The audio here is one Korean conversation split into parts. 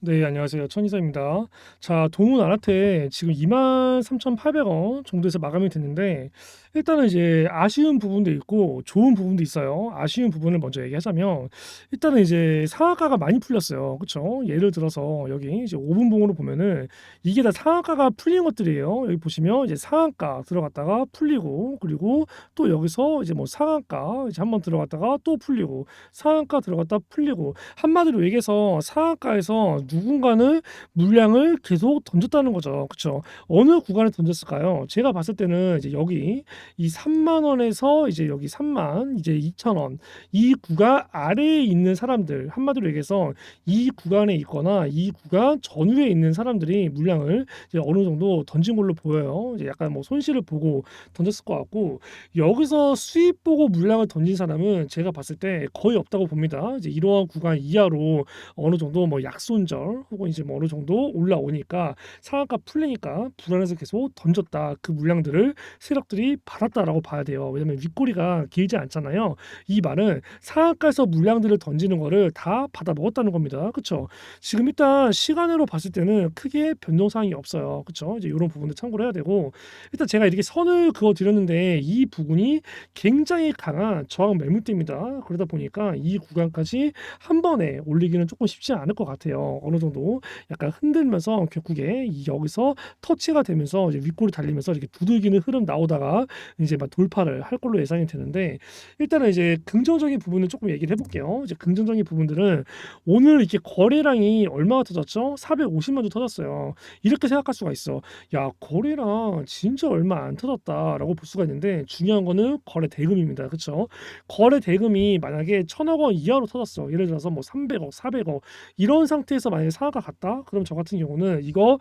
네, 안녕하세요. 천이사입니다. 자, 동훈 아라테 지금 23,800원 정도에서 마감이 됐는데 일단은 이제 아쉬운 부분도 있고 좋은 부분도 있어요. 아쉬운 부분을 먼저 얘기하자면 일단은 이제 상한가가 많이 풀렸어요. 그쵸? 예를 들어서 여기 이제 5분 봉으로 보면은 이게 다 상한가가 풀린 것들이에요. 여기 보시면 이제 상한가 들어갔다가 풀리고 그리고 또 여기서 이제 뭐 상한가 이제 한번 들어갔다가 또 풀리고 상한가 들어갔다 풀리고 한마디로 얘기해서 상한가에서 누군가는 물량을 계속 던졌다는 거죠. 그쵸? 어느 구간에 던졌을까요? 제가 봤을 때는 이제 여기 이 3만 원에서 이제 여기 3만 이제 2천 원 이 구간 아래에 있는 사람들 한마디로 얘기해서 이 구간에 있거나 이 구간 전후에 있는 사람들이 물량을 이제 어느 정도 던진 걸로 보여요. 이제 약간 뭐 손실을 보고 던졌을 것 같고 여기서 수입 보고 물량을 던진 사람은 제가 봤을 때 거의 없다고 봅니다. 이제 이러한 구간 이하로 어느 정도 뭐 약손절 혹은 이제 뭐 어느 정도 올라오니까 상한가 풀리니까 불안해서 계속 던졌다 그 물량들을 세력들이 받았다라고 봐야 돼요. 왜냐면 윗꼬리가 길지 않잖아요. 이 말은 상한가에서 물량들을 던지는 거를 다 받아 먹었다는 겁니다. 그렇죠? 지금 일단 시간으로 봤을 때는 크게 변동 사항이 없어요. 그렇죠? 이제 이런 부분도 참고를 해야 되고 일단 제가 이렇게 선을 그어 드렸는데 이 부분이 굉장히 강한 저항 매물대입니다. 그러다 보니까 이 구간까지 한 번에 올리기는 조금 쉽지 않을 것 같아요. 어느 정도 약간 흔들면서 결국에 이 여기서 터치가 되면서 이제 윗골이 달리면서 이렇게 두들기는 흐름 나오다가 이제 막 돌파를 할 걸로 예상이 되는데 일단은 이제 긍정적인 부분을 조금 얘기를 해볼게요. 이제 긍정적인 부분들은 오늘 이렇게 거래량이 얼마가 터졌죠? 450만 주 터졌어요. 이렇게 생각할 수가 있어. 야 거래량 진짜 얼마 안 터졌다라고 볼 수가 있는데 중요한 거는 거래 대금입니다. 그렇죠? 거래 대금이 만약에 천억 원 이하로 터졌어. 예를 들어서 뭐 300억, 400억 이런 상태에서 만약에 상하가 갔다? 그럼 저 같은 경우는 이거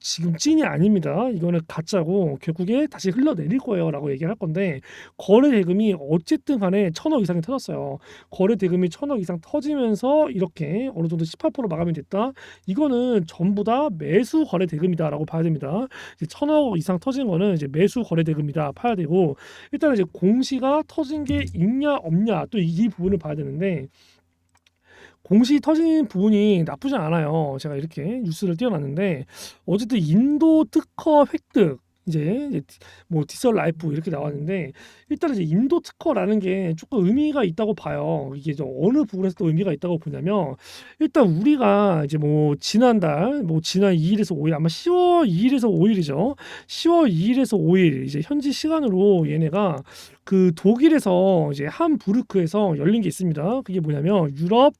지금 찐이 아닙니다. 이거는 가짜고 결국에 다시 흘러내릴 거예요 라고 얘기를 할 건데 거래 대금이 어쨌든 간에 천억 이상이 터졌어요. 거래 대금이 천억 이상 터지면서 이렇게 어느 정도 18% 마감이 됐다. 이거는 전부 다 매수 거래 대금이다 라고 봐야 됩니다. 이제 천억 이상 터진 거는 이제 매수 거래 대금이다 봐야 되고 일단 이제 공시가 터진 게 있냐 없냐 또 이 부분을 봐야 되는데 공시 터진 부분이 나쁘지 않아요. 제가 이렇게 뉴스를 띄워놨는데 어쨌든 인도 특허 획득 이제, 뭐 디설 라이프 이렇게 나왔는데 일단 이제 인도 특허라는 게 조금 의미가 있다고 봐요. 이게 저 어느 부분에서 또 의미가 있다고 보냐면 일단 우리가 이제 뭐 지난달 뭐 지난 2일에서 5일 아마 10월 2일에서 5일이죠. 10월 2일에서 5일 이제 현지 시간으로 얘네가 그 독일에서 이제 함부르크에서 열린 게 있습니다. 그게 뭐냐면 유럽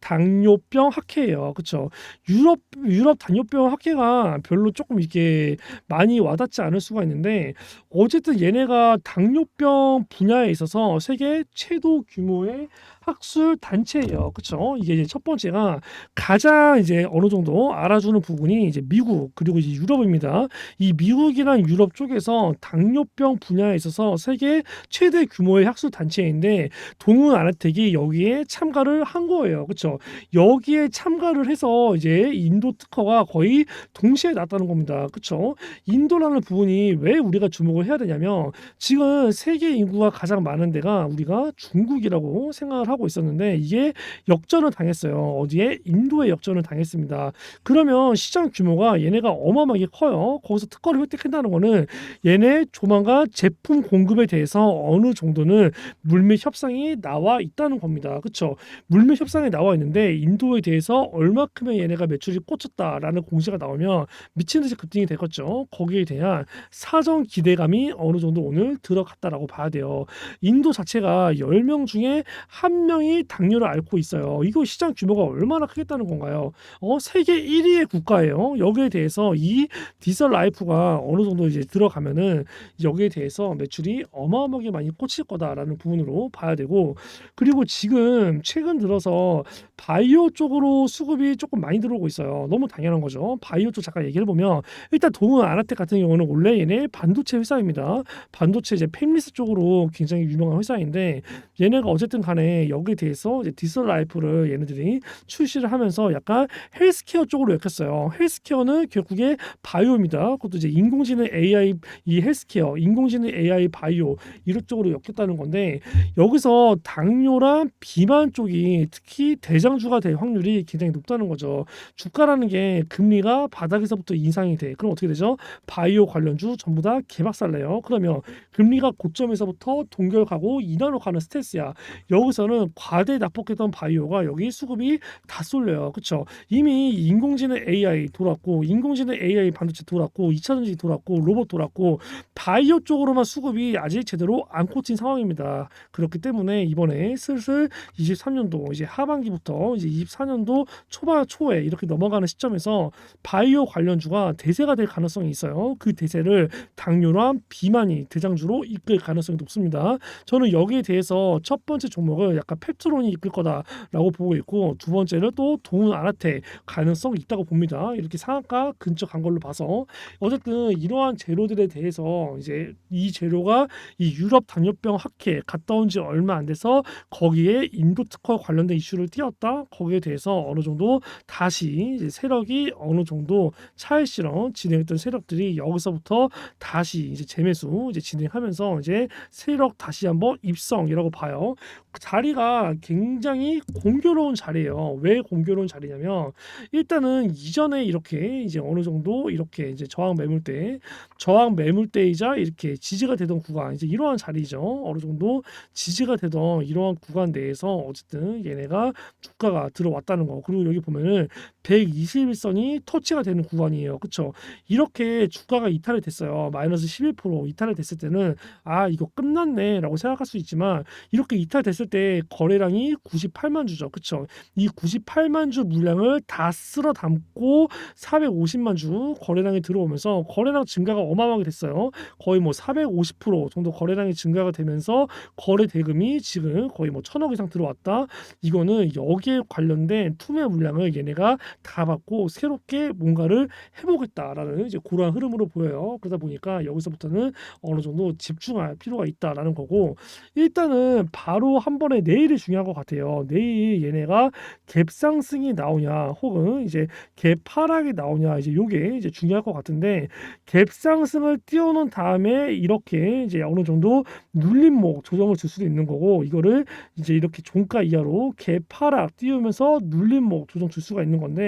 당뇨병 학회예요. 그렇죠? 유럽 유럽 당뇨병 학회가 별로 조금 이렇게 많이 와닿지 않을 수가 있는데 어쨌든 얘네가 당뇨병 분야에 있어서 세계 최고 규모의 학술 단체예요. 그렇죠? 이게 첫 번째가 가장 이제 어느 정도 알아주는 부분이 이제 미국 그리고 이제 유럽입니다. 이 미국이랑 유럽 쪽에서 당뇨병 분야에 있어서 세계 최대 규모의 학술 단체인데 동훈 아나텍이 여기에 참가를 한 거예요. 그렇죠? 여기에 참가를 해서 이제 인도 특허가 거의 동시에 났다는 겁니다. 그렇죠? 인도라는 부분이 왜 우리가 주목을 해야 되냐면 지금 세계 인구가 가장 많은 데가 우리가 중국이라고 생각을 하고 있었는데 이게 역전을 당했어요. 어디에 인도에 역전을 당했습니다. 그러면 시장 규모가 얘네가 어마어마하게 커요. 거기서 특허를 획득한다는 거는 얘네 조만간 제품 공급에 대해서 어느 정도는 물밑 협상이 나와 있다는 겁니다. 그렇죠? 물밑 협상이 나와 있는데 인도에 대해서 얼마큼의 얘네가 매출이 꽂혔다라는 공시가 나오면 미친 듯이 급등이 되겠죠. 거기에 대한 사전 기대감이 어느 정도 오늘 들어갔다라고 봐야 돼요. 인도 자체가 10명 중에 한 명이 당뇨를 앓고 있어요. 이거 시장 규모가 얼마나 크겠다는 건가요? 어, 세계 1위의 국가예요. 여기에 대해서 이 디젤 라이프가 어느 정도 이제 들어가면은 여기에 대해서 매출이 어마어마하게 많이 꽂힐 거다라는 부분으로 봐야 되고 그리고 지금 최근 들어서 바이오 쪽으로 수급이 조금 많이 들어오고 있어요. 너무 당연한 거죠. 바이오 쪽 잠깐 얘기를 보면 일단 동은 아나텍 같은 경우는 얘네 반도체 회사입니다. 반도체 이제 팹리스 쪽으로 굉장히 유명한 회사인데 얘네가 어쨌든 간에 여기에 대해서 이제 디지털 라이프를 얘네들이 출시를 하면서 약간 헬스케어 쪽으로 엮였어요. 헬스케어는 결국에 바이오입니다. 그것도 이제 인공지능 AI 이 헬스케어, 인공지능 AI 바이오 이런 쪽으로 엮였다는 건데 여기서 당뇨랑 비만 쪽이 특히 대장주가 될 확률이 굉장히 높다는 거죠. 주가라는 게 금리가 바닥에서부터 인상이 돼. 그럼 어떻게 되죠? 바이오 관련주 전부 다 개박살내요. 그러면 금리가 고점에서부터 동결 가고 인하로 가는 스탠스야. 여기서는 과대 납폭했던 바이오가 여기 수급이 다 쏠려요. 그렇죠? 이미 인공지능 AI 돌았고 인공지능 AI 반도체 돌았고 2차 전지 돌았고 로봇 돌았고 바이오 쪽으로만 수급이 아직 제대로 안 꽂힌 상황입니다. 그렇기 때문에 이번에 슬슬 23년도 이제 하반기부터 이제 24년도 초반 초에 이렇게 넘어가는 시점에서 바이오 관련주가 대세가 될 가능성이 있어요. 그 대세를 당뇨랑 비만이 대장주로 이끌 가능성이 높습니다. 저는 여기에 대해서 첫 번째 종목을 약간 펩트론이 이끌 거다라고 보고 있고 두 번째는 또 동은 아라테 가능성이 있다고 봅니다. 이렇게 상한가 근처 간 걸로 봐서 어쨌든 이러한 재료들에 대해서 이제 이 재료가 이 유럽 당뇨병 학회 갔다 온 지 얼마 안 돼서 거기에 인도 특허 관련된 이슈를 띄웠다. 거기에 대해서 어느 정도 다시 세력이 어느 정도 차일 실험 진행했던 세력들이 여기서부터 다시 이제 재매수 이제 진행하면서 이제 세력 다시 한번 입성이라고 봐요. 그 자리가 굉장히 공교로운 자리예요. 왜 공교로운 자리냐면 일단은 이전에 이렇게 이제 어느 정도 이렇게 이제 저항 매물대 저항 매물대이자 이렇게 지지가 되던 구간 이제 이러한 자리죠. 어느 정도 지지가 되던 이러한 구간 내에서 어쨌든 얘네가 주가가 들어왔다는 거. 그리고 여기 보면은 121선이 터치가 되는 구간이에요. 그렇죠? 이렇게 주가가 이탈이 됐어요. 마이너스 11% 이탈이 됐을 때는 아 이거 끝났네라고 생각할 수 있지만 이렇게 이탈됐을 때 거래량이 98만 주죠. 그렇죠? 이 98만 주 물량을 다 쓸어 담고 450만 주 거래량이 들어오면서 거래량 증가가 어마어마하게 됐어요. 거의 뭐 450% 정도 거래량이 증가가 되면서 거래 대금이 지금 거의 뭐 천억 이상 들어왔다. 이거는 여기에 관련된 투매 물량을 얘네가 다 받고 새롭게 뭔가를 해보겠다라는 이제 그러한 흐름으로 보여요. 그러다 보니까 여기서부터는 어느 정도 집중할 필요가 있다라는 거고 일단은 바로 한 번에 내일이 중요한 것 같아요. 내일 얘네가 갭 상승이 나오냐 혹은 이제 갭 하락이 나오냐 이제 요게 이제 중요할 것 같은데 갭 상승을 띄워놓은 다음에 이렇게 이제 어느 정도 눌림목 조정을 줄 수도 있는 거고 이거를 이제 이렇게 종가 이하로 갭 하락 띄우면서 눌림목 조정 줄 수가 있는 건데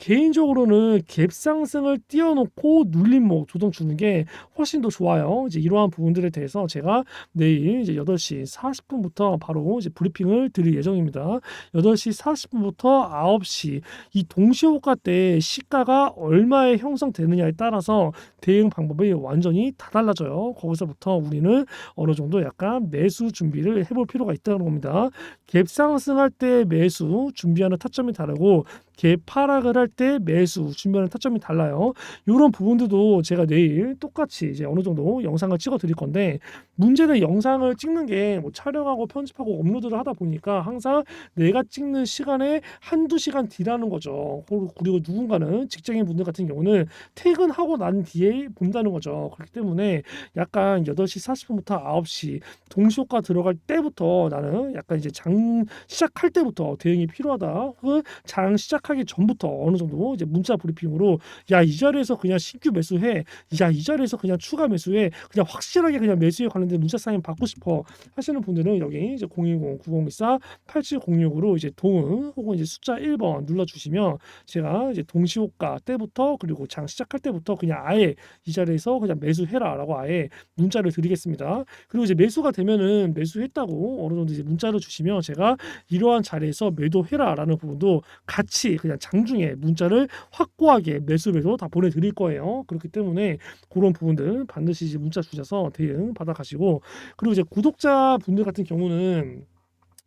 개인적으로는 갭 상승을 띄워놓고 눌림 목 조정 주는 게 훨씬 더 좋아요. 이제 이러한 부분들에 대해서 제가 내일 이제 8시 40분부터 바로 이제 브리핑을 드릴 예정입니다. 8시 40분부터 9시 이 동시 호가 때 시가가 얼마에 형성되느냐에 따라서 대응 방법이 완전히 다 달라져요. 거기서부터 우리는 어느 정도 약간 매수 준비를 해볼 필요가 있다는 겁니다. 갭 상승할 때 매수 준비하는 타점이 다르고 갭 하락을 할때 매수 준비하는 타점이 달라요. 이런 부분들도 제가 내일 똑같이 이제 어느 정도 영상을 찍어 드릴 건데 문제는 영상을 찍는 게 뭐 촬영하고 편집하고 업로드를 하다 보니까 항상 내가 찍는 시간에 한두 시간 뒤라는 거죠. 그리고 누군가는 직장인 분들 같은 경우는 퇴근하고 난 뒤에 본다는 거죠. 그렇기 때문에 약간 8시 40분부터 9시 동시효과 들어갈 때부터 나는 약간 이제 장 시작할 때부터 대응이 필요하다. 장 시작하기 전부터 어느 정도 이제 문자 브리핑으로 야 이 자리에서 그냥 신규 매수해. 야 이 자리에서 그냥 추가 매수해. 그냥 확실하게 그냥 매수에 관련된 문자 사인 받고 싶어 하시는 분들은 여기 이제 010-9024-8706으로 이제 동응 혹은 이제 숫자 1번 눌러주시면 제가 이제 동시호가 때부터 그리고 장 시작할 때부터 그냥 아예 이 자리에서 그냥 매수해라 라고 아예 문자를 드리겠습니다. 그리고 이제 매수가 되면은 매수했다고 어느 정도 이제 문자를 주시면 제가 이러한 자리에서 매도해라 라는 부분도 같이 그냥 장중에 문 자를 확고하게 매수 매도 다 보내드릴 거예요. 그렇기 때문에 그런 부분들 반드시 문자 주셔서 대응 받아가시고 그리고 이제 구독자 분들 같은 경우는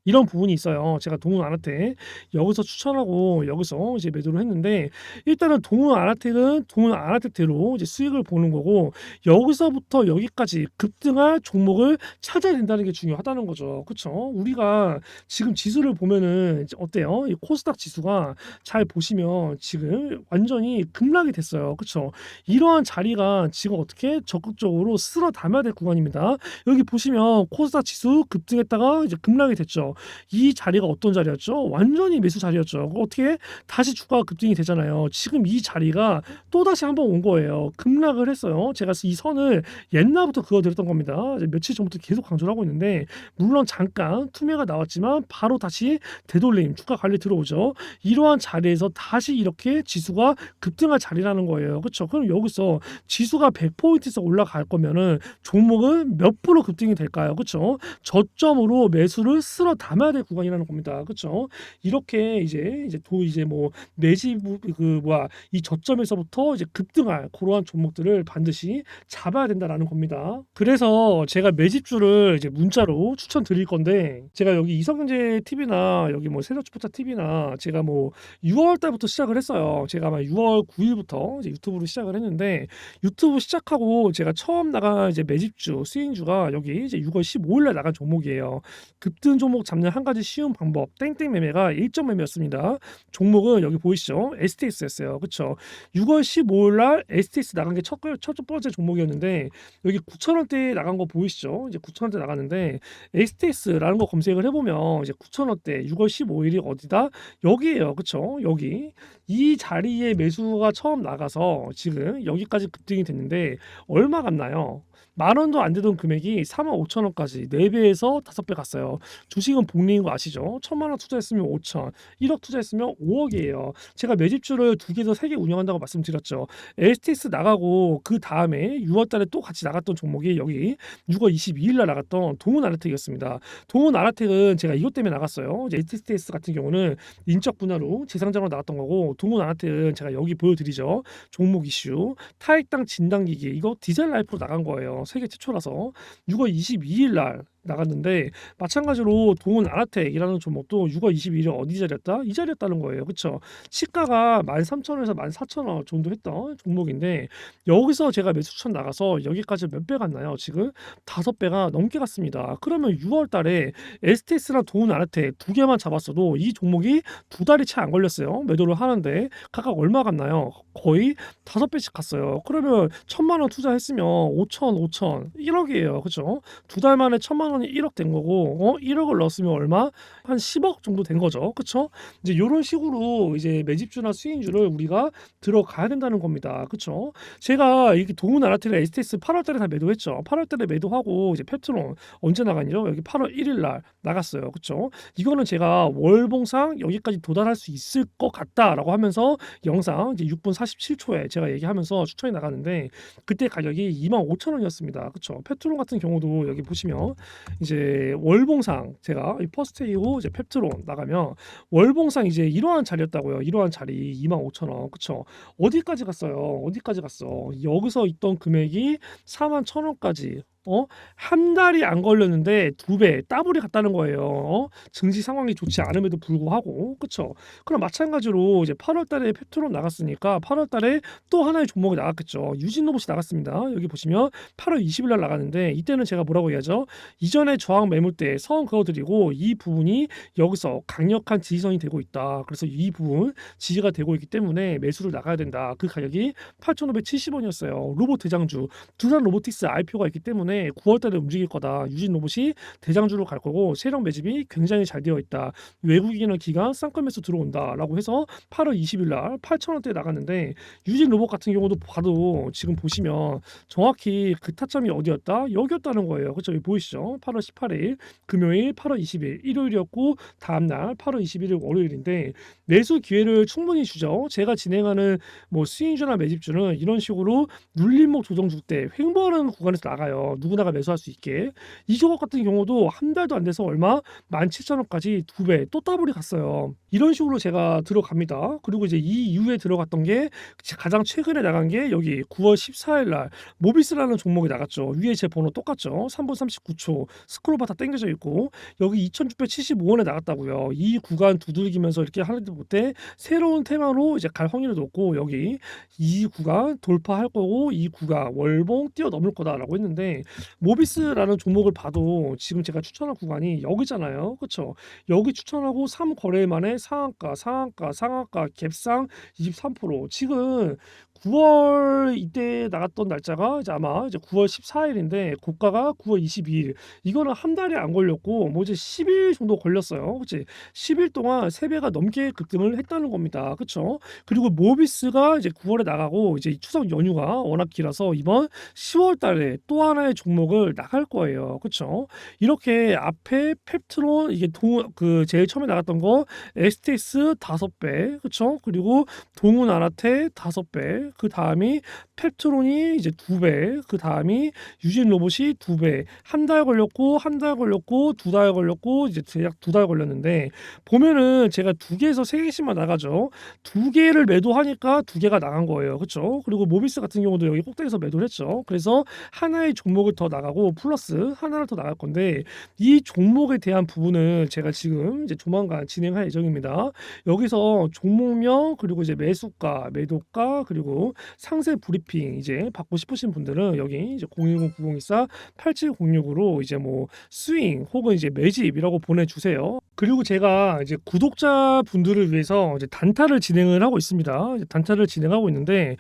이런 부분이 있어요. 제가 동훈 아나텍 여기서 추천하고 여기서 이제 매도를 했는데 일단은 동훈 아나텍은 동훈 아나텍대로 이제 수익을 보는 거고 여기서부터 여기까지 급등할 종목을 찾아야 된다는 게 중요하다는 거죠. 그렇죠? 우리가 지금 지수를 보면은 어때요? 이 코스닥 지수가 잘 보시면 지금 완전히 급락이 됐어요. 그렇죠? 이러한 자리가 지금 어떻게 적극적으로 쓸어 담아야 될 구간입니다. 여기 보시면 코스닥 지수 급등했다가 이제 급락이 됐죠. 이 자리가 어떤 자리였죠? 완전히 매수 자리였죠. 그 어떻게 다시 주가가 급등이 되잖아요. 지금 이 자리가 또 다시 한번 온 거예요. 급락을 했어요. 제가 이 선을 옛날부터 그어드렸던 겁니다. 며칠 전부터 계속 강조를 하고 있는데 물론 잠깐 투매가 나왔지만 바로 다시 되돌림 주가 관리 들어오죠. 이러한 자리에서 다시 이렇게 지수가 급등할 자리라는 거예요. 그렇죠? 그럼 여기서 지수가 100포인트에서 올라갈 거면은 종목은 몇 프로 급등이 될까요? 그렇죠? 저점으로 매수를 쓸어 담아야 될 구간이라는 겁니다. 그렇죠? 이렇게 이제 이제 도 이제 뭐 매집 그 뭐야 이 저점에서부터 이제 급등할 그러한 종목들을 반드시 잡아야 된다라는 겁니다. 그래서 제가 매집주를 이제 문자로 추천드릴 건데 제가 여기 이성경제 TV나 여기 뭐 세력주포차 TV나 제가 뭐 6월 달부터 시작을 했어요. 제가 아마 6월 9일부터 이제 유튜브로 시작을 했는데 유튜브 시작하고 제가 처음 나간 이제 매집주 수익주가 여기 이제 6월 15일 날 나간 종목이에요. 급등 종목 잡는 한 가지 쉬운 방법 땡땡 매매가 일정 매매였습니다. 종목은 여기 보이시죠? STS였어요. 그렇죠? 6월 15일 날 STS 나간 게첫 첫 번째 종목이었는데 여기 9,000원대에 나간 거 보이시죠? 이제 9,000원대 나갔는데 STS라는 거 검색을 해 보면 이제 9,000원대 6월 15일이 어디다? 여기에요. 그쵸? 여기. 이 자리에 매수가 처음 나가서 지금 여기까지 급등이 됐는데 얼마 갔나요? 만 원도 안 되던 금액이 4만 5천 원까지 4배에서 5배 갔어요. 주식은 복리인 거 아시죠? 천만 원 투자했으면 5천, 1억 투자했으면 5억이에요. 제가 매집주를 두 개에서 세 개 운영한다고 말씀드렸죠. STS 나가고 그 다음에 6월 달에 또 같이 나갔던 종목이 여기 6월 22일 날 나갔던 동훈 아르텍이었습니다. 동훈 아르텍은 제가 이것 때문에 나갔어요. 이제 STS 같은 경우는 인적 분야로 재상장으로 나갔던 거고 동훈 아르텍은 제가 여기 보여드리죠. 종목 이슈 타액당 진단기기 이거 디젤 라이프로 나간 거예요. 세계 최초라서. 6월 22일 날 나갔는데 마찬가지로 동은 아라텍이라는 종목도 6월 22일에 어디 자리였다? 이 자리였다는 거예요. 그렇죠? 시가가 13,000원에서 14,000원 정도 했던 종목인데 여기서 제가 매수 추천 나가서 여기까지 몇 배 갔나요? 지금 다섯 배가 넘게 갔습니다. 그러면 6월 달에 STS랑 동은 아라텍 두 개만 잡았어도 이 종목이 두 달이 채 안 걸렸어요. 매도를 하는데 각각 얼마 갔나요? 거의 다섯 배씩 갔어요. 그러면 천만 원 투자했으면 5천, 5천, 1억이에요. 그렇죠? 두 달 만에 천만 원이 1억 된 거고 어? 1억을 넣었으면 얼마? 한 10억 정도 된 거죠. 그쵸? 이제 이런 식으로 이제 매집주나 수익주를 우리가 들어가야 된다는 겁니다. 그쵸? 제가 이게 동훈 아라텔 STS 8월 달에 다 매도했죠. 8월 달에 매도하고 이제 페트론 언제 나갔죠? 여기 8월 1일 날 나갔어요. 그쵸? 이거는 제가 월봉상 여기까지 도달할 수 있을 것 같다라고 하면서 영상 이제 6분 47초에 제가 얘기하면서 추천이 나가는데 그때 가격이 25,000원이었습니다. 그쵸? 페트론 같은 경우도 여기 보시면 이제 월봉상 제가 이 퍼스트이고 이제 펩트론 나가면 월봉상 이제 이러한 자리였다고요. 이러한 자리 25,000원. 그쵸? 어디까지 갔어요? 어디까지 갔어? 여기서 있던 금액이 41,000원까지 어? 한 달이 안 걸렸는데 두 배, 더블이 갔다는 거예요. 어? 증시 상황이 좋지 않음에도 불구하고. 그쵸? 그럼 마찬가지로 이제 8월 달에 페트론 나갔으니까 8월 달에 또 하나의 종목이 나갔겠죠. 유진 로봇이 나갔습니다. 여기 보시면 8월 20일 날 나갔는데 이때는 제가 뭐라고 해야죠? 이전에 저항 매물대 선 그어드리고 이 부분이 여기서 강력한 지지선이 되고 있다. 그래서 이 부분 지지가 되고 있기 때문에 매수를 나가야 된다. 그 가격이 8,570원이었어요. 로봇 대장주 두산 로보틱스 IPO가 있기 때문에 때문에 9월 달에 움직일 거다. 유진 로봇이 대장주로 갈 거고 세력 매집이 굉장히 잘 되어 있다. 외국인은 기간 쌍끌 매수 들어온다라고 해서 8월 20일 날 8,000원대에 나갔는데 유진 로봇 같은 경우도 봐도 지금 보시면 정확히 그 타점이 어디였다? 여기였다는 거예요. 그렇죠? 보이시죠? 8월 18일 금요일 8월 20일 일요일이었고 다음 날 8월 21일 월요일인데 매수 기회를 충분히 주죠. 제가 진행하는 뭐 스윙주나 매집주는 이런 식으로 눌림목 조정 줄 때 횡보하는 구간에서 나가요. 누구나가 매수할 수 있게 이 조각 같은 경우도 한 달도 안 돼서 얼마 17,000원까지 두 배또 더블이 갔어요. 이런 식으로 제가 들어갑니다. 그리고 이제 이 이후에 들어갔던 게 가장 최근에 나간 게 여기 9월 14일 날 모비스라는 종목이 나갔죠. 위에 제 번호 똑같죠. 3분 39초 스크롤 바 다 당겨져 있고 여기 2,675원에 나갔다고요. 이 구간 두들기면서 이렇게 하는데 못해 새로운 테마로 이제 갈 확률이 높고 여기 이 구간 돌파할 거고 이 구간 월봉 뛰어넘을 거다라고 했는데 모비스라는 종목을 봐도 지금 제가 추천한 구간이 여기잖아요. 그렇죠? 여기 추천하고 3 거래 만에 상한가, 상한가, 상한가, 갭상 23% 지금 9월 이때 나갔던 날짜가 이제 아마 이제 9월 14일인데 고가가 9월 22일. 이거는 한 달이 안 걸렸고 뭐 이제 10일 정도 걸렸어요. 그치? 10일 동안 3배가 넘게 급등을 했다는 겁니다. 그쵸? 그리고 모비스가 이제 9월에 나가고 이제 이 추석 연휴가 워낙 길어서 이번 10월 달에 또 하나의 종목을 나갈 거예요. 그쵸? 이렇게 앞에 펩트론 이게 동, 그 제일 처음에 나갔던 거 STS 5배. 그쵸? 그리고 동훈 아나테 5배. 그 다음이 펩트론이 이제 2배. 그 다음이 유진 로봇이 2배. 한 달 걸렸고 한 달 걸렸고 두 달 걸렸고 이제 대략 두 달 걸렸는데 보면은 제가 두 개에서 세 개씩만 나가죠. 두 개를 매도하니까 두 개가 나간 거예요. 그렇죠? 그리고 모비스 같은 경우도 여기 꼭대기에서 매도를 했죠. 그래서 하나의 종목을 더 나가고 플러스 하나를 더 나갈 건데 이 종목에 대한 부분을 제가 지금 이제 조만간 진행할 예정입니다. 여기서 종목명 그리고 이제 매수가, 매도가 그리고 상세 브리핑 이제 받고 싶으신 분들은 여기 이제 010-9024 8706으로 이제 뭐 스윙 혹은 이제 매집이라고 보내주세요. 그리고 제가 이제 구독자 분들을 위해서 이제 단타를 진행을 하고 있습니다. 단타를 진행하고 있는데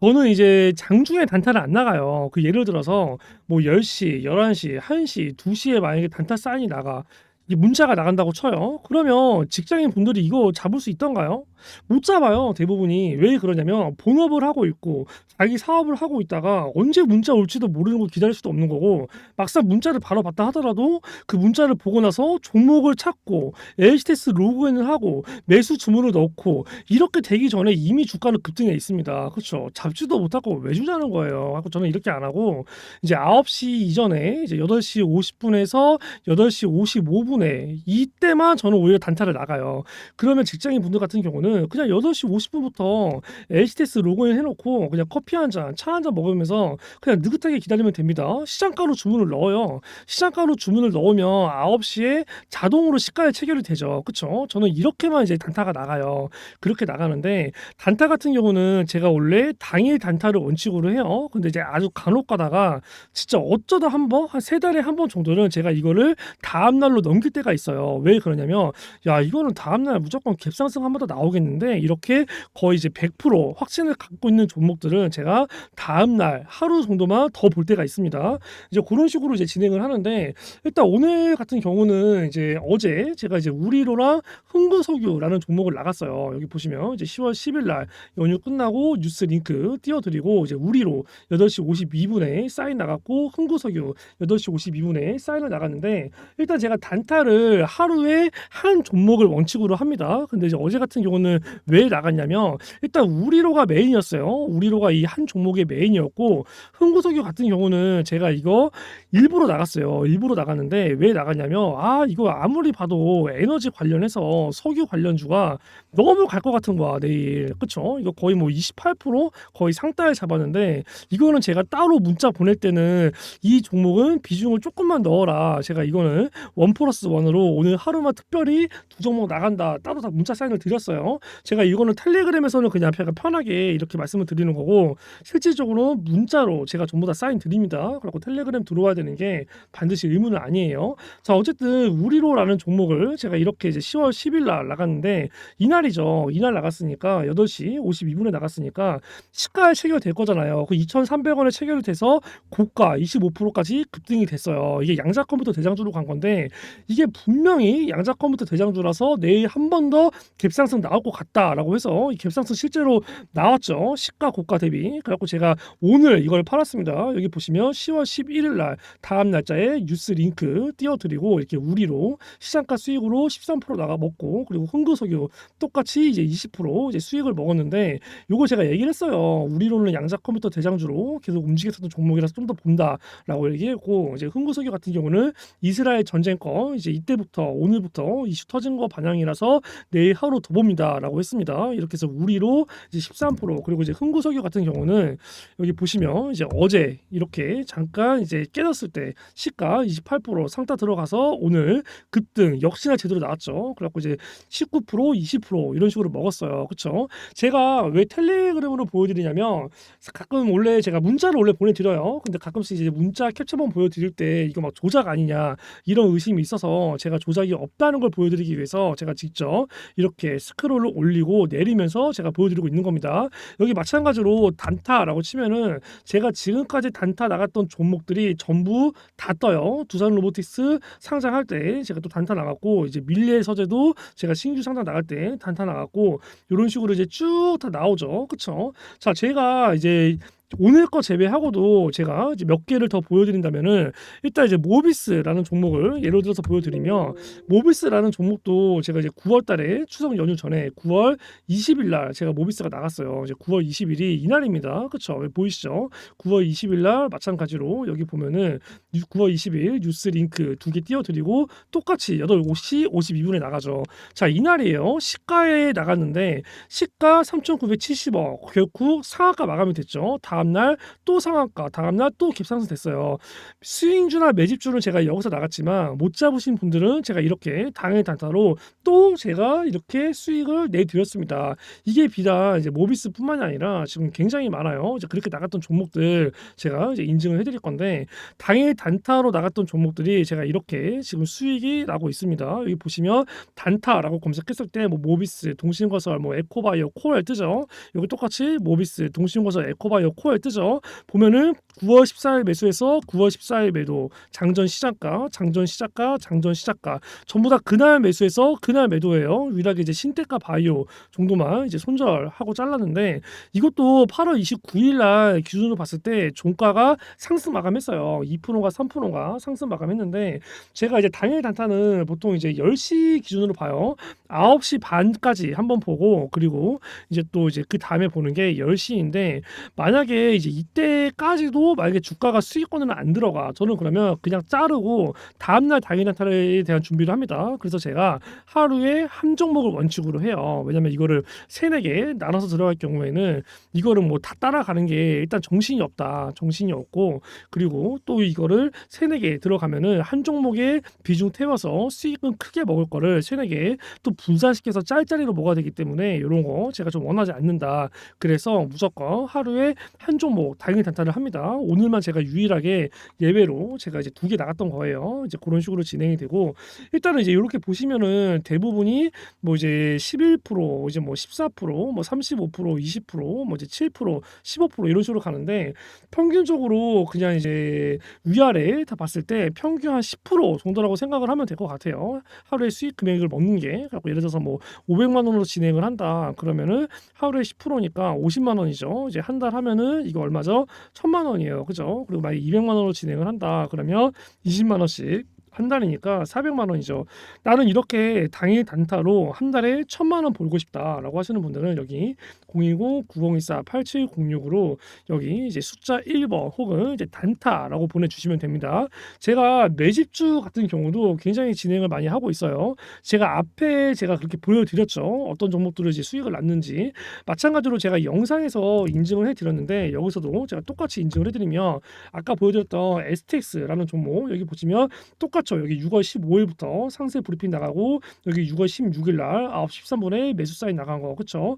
저는 이제 장중에 단타를 안 나가요. 그 예를 들어서 뭐 10시, 11시, 1시, 2시에 만약에 단타 사인이 나가 이 문자가 나간다고 쳐요. 그러면 직장인 분들이 이거 잡을 수 있던가요? 못 잡아요. 대부분이 왜 그러냐면 본업을 하고 있고 자기 사업을 하고 있다가 언제 문자 올지도 모르는 걸 기다릴 수도 없는 거고 막상 문자를 바로 받다 하더라도 그 문자를 보고 나서 종목을 찾고 LTS 로그인을 하고 매수 주문을 넣고 이렇게 되기 전에 이미 주가는 급등해 있습니다. 그렇죠. 잡지도 못하고 왜 주자는 거예요. 하고 저는 이렇게 안 하고 이제 9시 이전에 이제 8시 50분에서 8시 55분에 이때만 저는 오히려 단타를 나가요. 그러면 직장인 분들 같은 경우는 그냥 8시 50분부터 HTS 로그인 해놓고 그냥 커피 한 잔, 차 한 잔 먹으면서 그냥 느긋하게 기다리면 됩니다. 시장가로 주문을 넣어요. 시장가로 주문을 넣으면 9시에 자동으로 시가에 체결이 되죠. 그쵸? 저는 이렇게만 이제 단타가 나가요. 그렇게 나가는데 단타 같은 경우는 제가 원래 당일 단타를 원칙으로 해요. 근데 이제 아주 간혹 가다가 진짜 어쩌다 한 번, 한 세 달에 한 번 정도는 제가 이거를 다음 날로 넘길 때가 있어요. 왜 그러냐면 야, 이거는 다음 날 무조건 갭상승 한 번 더 나오겠 는데 이렇게 거의 이제 100% 확신을 갖고 있는 종목들은 제가 다음 날 하루 정도만 더 볼 때가 있습니다. 이제 그런 식으로 이제 진행을 하는데 일단 오늘 같은 경우는 이제 어제 제가 이제 우리로랑 흥부석유라는 종목을 나갔어요. 여기 보시면 이제 10월 10일 날 연휴 끝나고 뉴스 링크 띄워드리고 이제 우리로 8시 52분에 사인 나갔고 흥구석유 8시 52분에 사인을 나갔는데 일단 제가 단타를 하루에 한 종목을 원칙으로 합니다. 근데 이제 어제 같은 경우는 왜 나갔냐면 일단 우리로가 메인이었어요. 우리로가 이 한 종목의 메인이었고 흥구석유 같은 경우는 제가 이거 일부러 나갔어요. 일부러 나갔는데 왜 나갔냐면 아 이거 아무리 봐도 에너지 관련해서 석유 관련주가 너무 갈 것 같은 거야 내일 그쵸? 이거 거의 뭐 28% 거의 상따에 잡았는데 이거는 제가 따로 문자 보낼 때는 이 종목은 비중을 조금만 넣어라 제가 이거는 원 플러스 원으로 오늘 하루만 특별히 두 종목 나간다 따로 다 문자 사인을 드렸어요 제가 이거는 텔레그램에서는 그냥 제가 편하게 이렇게 말씀을 드리는 거고 실질적으로 문자로 제가 전부 다 사인 드립니다. 그리고 텔레그램 들어와야 되는 게 반드시 의무는 아니에요. 자 어쨌든 우리로라는 종목을 제가 이렇게 이제 10월 10일 날 나갔는데 이날이죠. 이날 나갔으니까 8시 52분에 나갔으니까 시가에 체결될 거잖아요. 그 2,300원에 체결이 돼서 고가 25%까지 급등이 됐어요. 이게 양자 컴퓨터 대장주로 간 건데 이게 분명히 양자 컴퓨터 대장주라서 내일 한 번 더 갭상승 나올 것 같다라고 해서 이 갭상승 실제로 나왔죠. 시가 고가 대비. 그래갖고 제가 오늘 이걸 팔았습니다. 여기 보시면 10월 11일 날 다음 날짜에 뉴스 링크 띄워드리고 이렇게 우리로 시장가 수익으로 13% 나가 먹고 그리고 흥구석유 똑같이 이제 20% 이제 수익을 먹었는데 요거 제가 얘기를 했어요. 우리로는 양자 컴퓨터 대장주로 계속 움직였었던 종목이라서 좀 더 본다라고 얘기했고 이제 흥구석유 같은 경우는 이스라엘 전쟁 거 이제 이때부터 오늘부터 이슈 터진 거 반영이라서 내일 하루 더 봅니다 라고 했습니다. 이렇게 해서 우리로 이제 13% 그리고 이제 흥구석유 같은 경우는 여기 보시면 이제 어제 이렇게 잠깐 이제 깨졌을 때 시가 28% 상따 들어가서 오늘 급등 역시나 제대로 나왔죠. 그래갖고 이제 19% 20% 이런 식으로 먹었어요. 그쵸? 제가 왜 텔레그램으로 보여드리냐면 가끔 원래 제가 문자를 원래 보내드려요. 근데 가끔씩 이제 문자 캡처본 보여드릴 때 이거 막 조작 아니냐 이런 의심이 있어서 제가 조작이 없다는 걸 보여드리기 위해서 제가 직접 이렇게 스크롤로 매수를 올리고 내리면서 제가 보여드리고 있는 겁니다. 여기 마찬가지로 단타라고 치면은 제가 지금까지 단타 나갔던 종목들이 전부 다 떠요. 두산 로보틱스 상장할 때 제가 또 단타 나갔고 이제 밀레 서재도 제가 신규 상장 나갈 때 단타 나갔고 이런 식으로 이제 쭉 다 나오죠. 그쵸? 자, 제가 이제 오늘 거 제외하고도 제가 이제 몇 개를 더 보여드린다면은 일단 이제 모비스라는 종목을 예로 들어서 보여드리면 모비스라는 종목도 제가 이제 9월달에 추석 연휴 전에 9월 20일 날 제가 모비스가 나갔어요. 이제 9월 20일이 이날입니다. 그렇죠? 보이시죠? 9월 20일 날 마찬가지로 여기 보면은 9월 20일 뉴스 링크 두 개 띄워드리고 똑같이 8시 52분에 나가죠. 자 이날이에요. 시가에 나갔는데 시가 3,970억 결국 상한가 마감이 됐죠. 다 음날 또 상한가 다음날 또 갭상승 됐어요. 스윙주나 매집주는 제가 여기서 나갔지만 못 잡으신 분들은 제가 이렇게 당일 단타로 또 제가 이렇게 수익을 내드렸습니다. 이게 비단 이제 모비스뿐만이 아니라 지금 굉장히 많아요. 이제 그렇게 나갔던 종목들 제가 이제 인증을 해드릴 건데 당일 단타로 나갔던 종목들이 제가 이렇게 지금 수익이 나고 있습니다. 여기 보시면 단타라고 검색했을 때 뭐 모비스, 동신건설, 뭐 에코바이오, 코엘 뜨죠. 여기 똑같이 모비스, 동신건설, 에코바이오, 코엘 뜨죠. 보면은 9월 14일 매수해서 9월 14일 매도, 장전 시작가, 장전 시작가, 장전 시작가 전부 다 그날 매수해서 그날 매도예요. 유일하게 이제 신테카 바이오 정도만 이제 손절하고 잘랐는데 이것도 8월 29일 날 기준으로 봤을 때 종가가 상승 마감했어요. 2%가 3%가 상승 마감했는데 제가 이제 당일 단타는 보통 이제 10시 기준으로 봐요. 9시 반까지 한번 보고 그리고 이제 또 이제 그 다음에 보는 게 10시인데 만약에 이제 이때까지도 만약에 주가가 수익권은 안 들어가 저는 그러면 그냥 자르고 다음날 당일 단타에 대한 준비를 합니다. 그래서 제가 하루에 한 종목을 원칙으로 해요. 왜냐면 이거를 세네 개 나눠서 들어갈 경우에는 이거를 뭐 다 따라가는 게 일단 정신이 없다. 정신이 없고 그리고 또 이거를 세네 개 들어가면은 한 종목에 비중 태워서 수익은 크게 먹을 거를 세네 개 또 분산시켜서 짤짤이로 먹어야 되기 때문에 이런 거 제가 좀 원하지 않는다. 그래서 무조건 하루에 한 종목 당일 단타를 합니다. 오늘만 제가 유일하게 예외로 제가 이제 두 개 나갔던 거예요. 이제 그런 식으로 진행이 되고 일단은 이제 이렇게 보시면은 대부분이 뭐 이제 11% 이제 뭐 14%, 뭐 35%, 20%, 뭐 이제 7%, 15% 이런 식으로 가는데 평균적으로 그냥 이제 위아래 다 봤을 때 평균 한 10% 정도라고 생각을 하면 될 것 같아요. 하루에 수익 금액을 먹는 게 그래서 예를 들어서 뭐 500만 원으로 진행을 한다 그러면은 하루에 10%니까 50만 원이죠. 이제 한 달 하면은 이거 얼마죠? 1000만 원이에요. 그죠? 그리고 만약 200만 원으로 진행을 한다 그러면 20만 원씩 한 달이니까 400만 원이죠. 나는 이렇게 당일 단타로 한 달에 1000만 원 벌고 싶다라고 하시는 분들은 여기 010-9024-8706으로 여기 이제 숫자 1번 혹은 이제 단타라고 보내주시면 됩니다. 제가 매집주 같은 경우도 굉장히 진행을 많이 하고 있어요. 제가 앞에 제가 그렇게 보여드렸죠. 어떤 종목들을 이제 수익을 났는지 마찬가지로 제가 영상에서 인증을 해드렸는데 여기서도 제가 똑같이 인증을 해드리면 아까 보여드렸던 STX라는 종목 여기 보시면 똑같이 그렇죠. 여기 6월 15일부터 상세 브리핑 나가고 여기 6월 16일 날 9시 13분에 매수 사인 나간 거 그렇죠.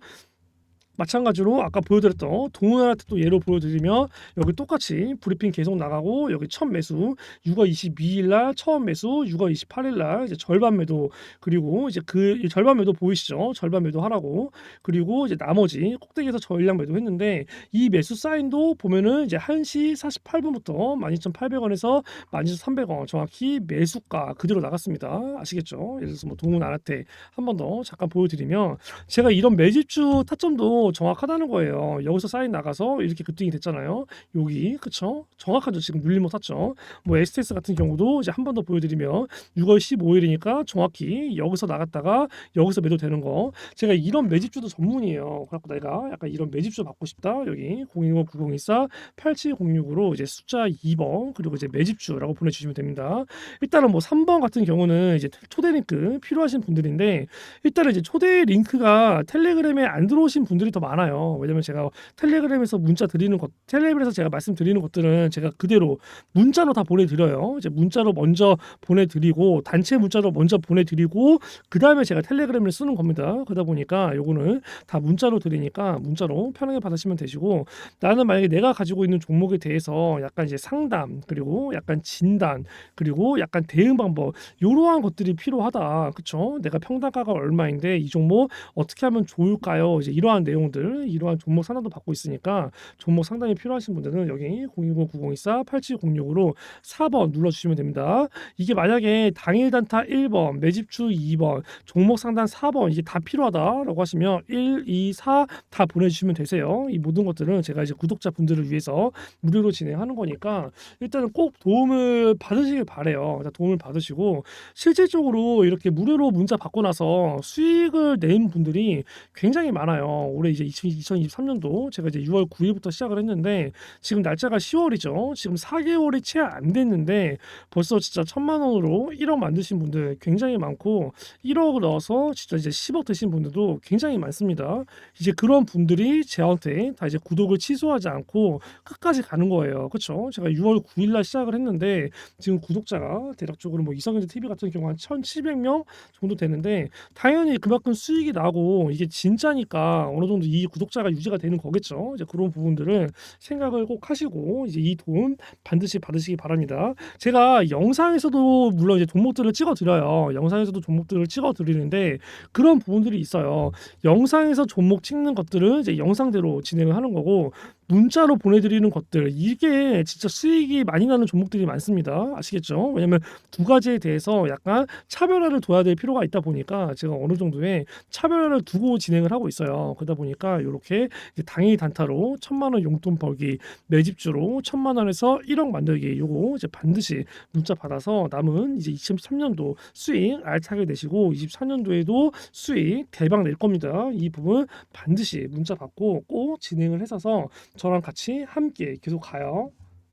마찬가지로 아까 보여드렸던 동은아트 또 예로 보여드리면 여기 똑같이 브리핑 계속 나가고 여기 첫 매수 6월 22일 날 처음 매수 6월 28일 날 이제 절반 매도 그리고 이제 그 절반 매도 보이시죠? 절반 매도 하라고 그리고 이제 나머지 꼭대기에서 전량 매도 했는데 이 매수 사인도 보면은 이제 1시 48분부터 12,800원에서 12,300원 정확히 매수가 그대로 나갔습니다. 아시겠죠? 예를 들어서 뭐 동은 아라테 한 번 더 잠깐 보여드리면 제가 이런 매집주 타점도 정확하다는 거예요. 여기서 사인 나가서 이렇게 급등이 됐잖아요. 여기 그쵸? 정확하죠. 지금 눌림 못 샀죠. 뭐 STS 같은 경우도 이제 한 번 더 보여드리면 6월 15일이니까 정확히 여기서 나갔다가 여기서 매도되는 거. 제가 이런 매집주도 전문이에요. 그래갖고 내가 약간 이런 매집주 받고 싶다. 여기 015 9024 8706으로 이제 숫자 2번 그리고 이제 매집주라고 보내주시면 됩니다. 일단은 뭐 3번 같은 경우는 이제 초대 링크 필요하신 분들인데 일단은 이제 초대 링크가 텔레그램에 안 들어오신 분들이 더더 많아요. 왜냐면 제가 텔레그램에서 문자 드리는 것, 텔레그램에서 제가 말씀드리는 것들은 제가 그대로 문자로 다 보내드려요. 이제 문자로 먼저 보내드리고 단체 문자로 먼저 보내드리고 그 다음에 제가 텔레그램을 쓰는 겁니다. 그러다 보니까 요거는 다 문자로 드리니까 문자로 편하게 받으시면 되시고 나는 만약에 내가 가지고 있는 종목에 대해서 약간 이제 상담 그리고 약간 진단 그리고 약간 대응 방법 이러한 것들이 필요하다. 그쵸? 내가 평단가가 얼마인데 이 종목 어떻게 하면 좋을까요? 이제 이러한 내용 들, 이러한 종목 상담도 받고 있으니까 종목 상담이 필요하신 분들은 여기 010-9024-8706으로 4번 눌러주시면 됩니다. 이게 만약에 당일 단타 1번, 매집주 2번, 종목 상담 4번 이게 다 필요하다라고 하시면 1, 2, 4 다 보내주시면 되세요. 이 모든 것들은 제가 이제 구독자 분들을 위해서 무료로 진행하는 거니까 일단은 꼭 도움을 받으시길 바래요. 자, 도움을 받으시고 실질적으로 이렇게 무료로 문자 받고 나서 수익을 낸 분들이 굉장히 많아요. 올해 이제 2023년도 제가 이제 6월 9일부터 시작을 했는데 지금 날짜가 10월이죠. 지금 4개월이 채 안 됐는데 벌써 진짜 천만 원으로 1억 만드신 분들 굉장히 많고 1억을 넣어서 진짜 이제 10억 드신 분들도 굉장히 많습니다. 이제 그런 분들이 저한테 다 이제 구독을 취소하지 않고 끝까지 가는 거예요. 그렇죠? 제가 6월 9일 날 시작을 했는데 지금 구독자가 대략적으로 뭐 이성현대 TV 같은 경우 한 1,700명 정도 되는데 당연히 그만큼 수익이 나고 이게 진짜니까 어느 정도 이 구독자가 유지가 되는 거겠죠. 이제 그런 부분들은 생각을 꼭 하시고 이제 이 돈 반드시 받으시기 바랍니다. 제가 영상에서도 물론 이제 종목들을 찍어 드려요. 영상에서도 종목들을 찍어 드리는데 그런 부분들이 있어요. 영상에서 종목 찍는 것들은 이제 영상대로 진행을 하는 거고 문자로 보내드리는 것들 이게 진짜 수익이 많이 나는 종목들이 많습니다. 아시겠죠? 왜냐면 두 가지에 대해서 약간 차별화를 둬야 될 필요가 있다 보니까 제가 어느 정도의 차별화를 두고 진행을 하고 있어요. 그러다 보니까 이렇게 당일 단타로 천만 원 용돈 벌기 매집주로 천만 원에서 1억 만들기 요거 이제 반드시 문자 받아서 남은 이제 2023년도 수익 알차게 내시고 24년도에도 수익 대박 낼 겁니다. 이 부분 반드시 문자 받고 꼭 진행을 해서서 저랑 같이 함께 계속 가요.